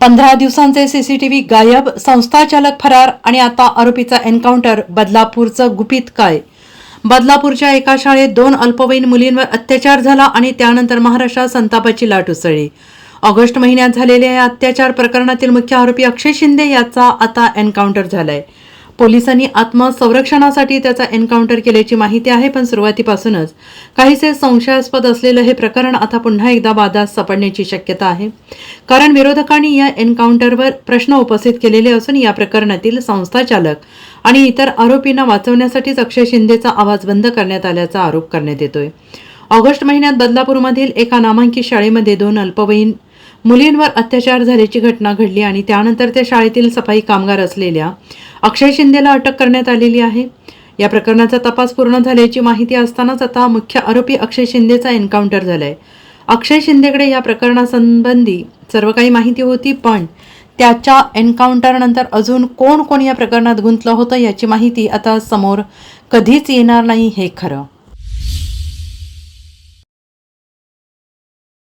पंधरा दिवसांचे सीसीटीव्ही गायब संस्थाचालक फरार आणि आता आरोपीचा एन्काउंटर बदलापूरचं गुपित काय? बदलापूरच्या एका शाळेत दोन अल्पवयीन मुलींवर अत्याचार झाला आणि त्यानंतर महाराष्ट्रात संतापाची लाट उसळली. ऑगस्ट महिन्यात झालेल्या या अत्याचार प्रकरणातील मुख्य आरोपी अक्षय शिंदे याचा आता एन्काउंटर झालाय. पोलिसांनी आत्मसंरक्षणासाठी त्याचा एन्काउंटर केल्याची माहिती आहे पण सुरुवातीपासूनच काहीसे संशयास्पद असलेलं हे प्रकरण आता पुन्हा एकदा वादात सापडण्याची शक्यता आहे. कारण विरोधकांनी या एन्काउंटरवर प्रश्न उपस्थित केलेले असून या प्रकरणातील संस्थाचालक आणि इतर आरोपींना वाचवण्यासाठीच अक्षय शिंदेचा आवाज बंद करण्यात आल्याचा आरोप करण्यात येतोय. ऑगस्ट महिन्यात बदलापूरमधील एका नामांकित शाळेमध्ये दोन अल्पवयीन मुलींवर अत्याचार झाल्याची घटना घडली आणि त्यानंतर त्या शाळेतील सफाई कामगार असलेल्या अक्षय शिंदेला अटक करण्यात आलेली आहे. या प्रकरणाचा तपास पूर्ण झाल्याची माहिती असतानाच आता मुख्य आरोपी अक्षय शिंदेचा एन्काउंटर झालाय. अक्षय शिंदेकडे या प्रकरणासंबंधी सर्व काही माहिती होती पण त्याच्या एन्काउंटरनंतर अजून कोण कोण या प्रकरणात गुंतलं होतं याची माहिती आता समोर कधीच येणार नाही हे खरं.